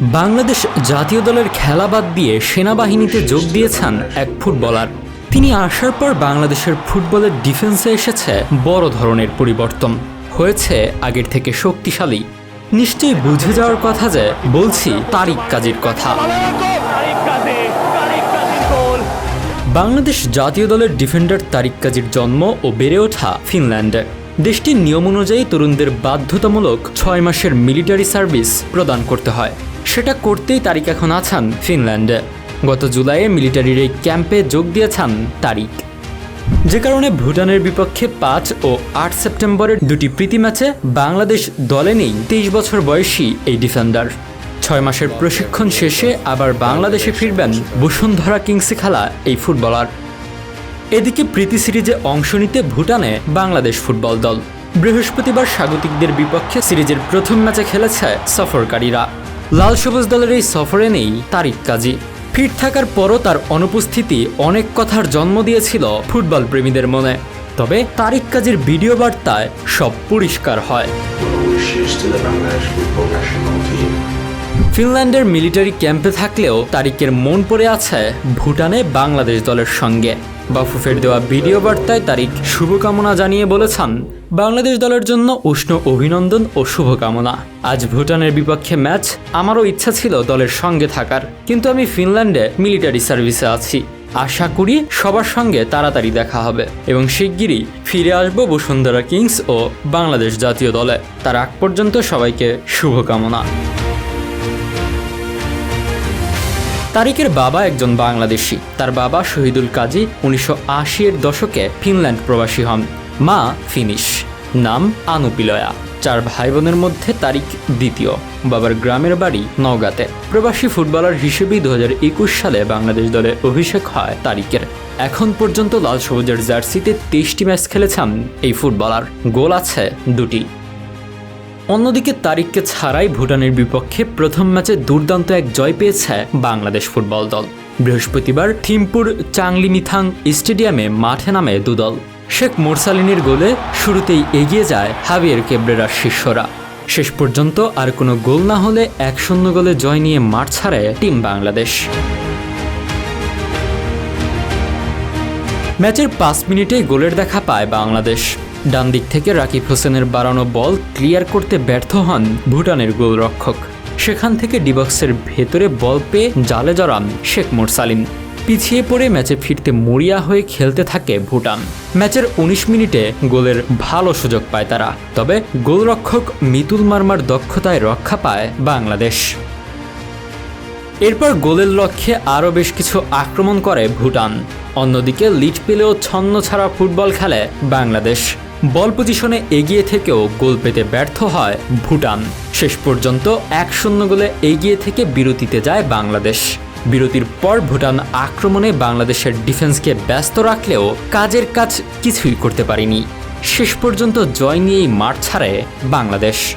বাংলাদেশ জাতীয় দলের খেলা বাদ দিয়ে সেনাবাহিনীতে যোগ দিয়েছেন এক ফুটবলার। তিনি আসার পর বাংলাদেশের ফুটবলের ডিফেন্সে এসেছে বড় ধরনের পরিবর্তন। হয়েছে আগের থেকে শক্তিশালী। নিশ্চয়ই বুঝে যাওয়ার কথা যে, বলছি তারিক কাজীর কথা। বাংলাদেশ জাতীয় দলের ডিফেন্ডার তারিক কাজীর জন্ম ও বেড়ে ওঠা ফিনল্যান্ডে। দেশটির নিয়ম অনুযায়ী তরুণদের বাধ্যতামূলক ছয় মাসের মিলিটারি সার্ভিস প্রদান করতে হয়। সেটা করতেই তারিক এখন আছেন ফিনল্যান্ডে। গত জুলাইয়ে মিলিটারির এই ক্যাম্পে যোগ দিয়েছেন তারিক যে কারণে ভুটানের বিপক্ষে পাঁচ ও আট সেপ্টেম্বরের দুটি প্রীতি ম্যাচে বাংলাদেশ দলে নেই তেইশ বছর বয়সী এই ডিফেন্ডার। ছয় মাসের প্রশিক্ষণ শেষে আবার বাংলাদেশে ফিরবেন বসুন্ধরা কিংসে খেলা এই ফুটবলার। এদিকে প্রীতি সিরিজে অংশ নিতে ভুটানে বাংলাদেশ ফুটবল দল। বৃহস্পতিবার স্বাগতিকদের বিপক্ষে সিরিজের প্রথম ম্যাচে খেলেছে সফরকারীরা। লাল সবুজ দলের এই সফরে নেই তারিক কাজী। ফিট থাকার পরও তার অনুপস্থিতি অনেক কথার জন্ম দিয়েছিল ফুটবল প্রেমীদের মনে। তবে তারিক কাজীর ভিডিও বার্তায় সব পরিষ্কার হয়। ফিনল্যান্ডের মিলিটারি ক্যাম্পে থাকলেও তারিকের মন পড়ে আছে ভুটানে বাংলাদেশ দলের সঙ্গে। বাফুফের দেওয়া ভিডিও বার্তায় তারিক শুভকামনা জানিয়ে বলেছেন, বাংলাদেশ দলের জন্য উষ্ণ অভিনন্দন ও শুভকামনা। আজ ভুটানের বিপক্ষে ম্যাচ আমারও ইচ্ছা ছিল দলের সঙ্গে থাকার, কিন্তু আমি ফিনল্যান্ডে মিলিটারি সার্ভিসে আছি। আশা করি সবার সঙ্গে তাড়াতাড়ি দেখা হবে এবং শিগগিরই ফিরে আসব বসুন্ধরা কিংস ও বাংলাদেশ জাতীয় দলে। তার আগ পর্যন্ত সবাইকে শুভকামনা। তারিকের বাবা একজন বাংলাদেশি। তার বাবা শহীদুল কাজী উনিশশো আশি এর দশকে ফিনল্যান্ড প্রবাসী হন। মা ফিনিশ, নাম আনুপিলয়া। চার ভাই বোনের মধ্যে তারিক দ্বিতীয়। বাবার গ্রামের বাড়ি নওগাঁতে। প্রবাসী ফুটবলার হিসেবেই দু হাজার একুশ সালে বাংলাদেশ দলে অভিষেক হয় তারিকের এখন পর্যন্ত লাল সবুজের জার্সিতে তেইশটি ম্যাচ খেলেছেন এই ফুটবলার। গোল আছে দুটি। অন্যদিকে তারিখকে ছাড়াই ভুটানের বিপক্ষে প্রথম ম্যাচে দুর্দান্ত এক জয় পেয়েছে বাংলাদেশ ফুটবল দল। বৃহস্পতিবার থিমপুর চাংলিমিথাং স্টেডিয়ামে মাঠে নামে দুদল। শেখ মোরসালিনের গোলে শুরুতেই এগিয়ে যায় হাবিয়ের কেব্রেরার শিষ্যরা। শেষ পর্যন্ত আর কোনো গোল না হলে এক শূন্য গোলে জয় নিয়ে মাঠ ছাড়ে টিম বাংলাদেশ। ম্যাচের পাঁচ মিনিটেই গোলের দেখা পায় বাংলাদেশ। ডান দিক থেকে রাকিব হোসেনের বাড়ানো বল ক্লিয়ার করতে ব্যর্থ হন ভুটানের গোলরক্ষক। সেখান থেকে ডিবক্সের ভেতরে বল পেয়ে জালে জড়ান শেখ মোরসালিম। পিছিয়ে পড়ে ম্যাচে ফিরতে মরিয়া হয়ে খেলতে থাকে ভুটান। ম্যাচের ১৯ মিনিটে গোলের ভালো সুযোগ পায় তারা, তবে গোলরক্ষক মিতুল মার্মার দক্ষতায় রক্ষা পায় বাংলাদেশ। এরপর গোলের লক্ষ্যে আরও বেশ কিছু আক্রমণ করে ভুটান। অন্যদিকে লিড পেলেও ছন্ন ছাড়া ফুটবল খেলে বাংলাদেশ। বল পজিশনে এগিয়ে থেকেও গোল পেতে ব্যর্থ হয় ভুটান। শেষ পর্যন্ত এক শূন্য গোলে এগিয়ে থেকে বিরতিতে যায় বাংলাদেশ। বিরতির পর ভুটান আক্রমণে বাংলাদেশের ডিফেন্সকে ব্যস্ত রাখলেও কাজের কাজ কিছুই করতে পারেনি। শেষ পর্যন্ত জয় নিয়েই মাঠ ছাড়ে বাংলাদেশ।